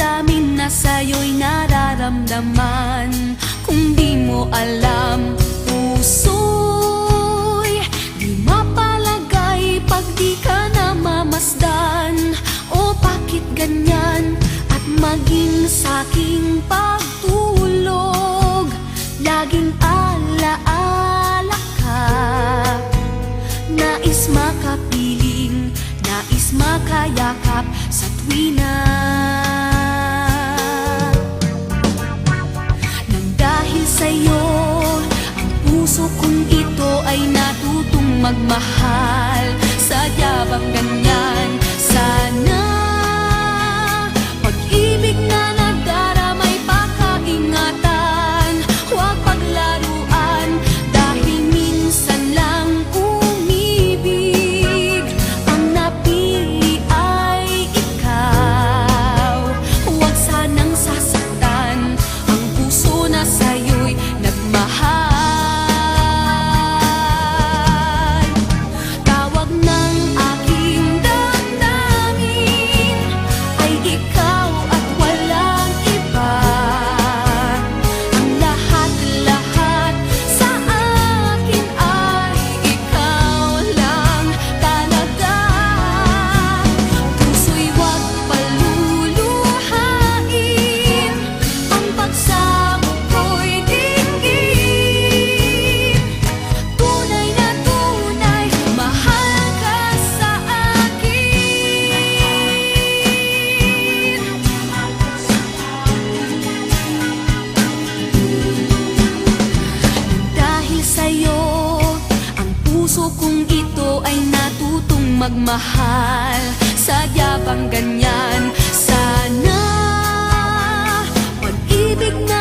damdamin na sa'yo'y nararamdaman. Kung di mo alam, puso'y Di mapalagay pag di ka namamasdan. O bakit ganyan? At maging sa'king pagtulog Laging alaala ka. Nais makapiling, nais makayakap sa tuwina sa'yo Ang puso kong ito ay natutong magmahal Sadya bang ganyan? pagmahal Sadya bang ganyan? Sana pag-ibig na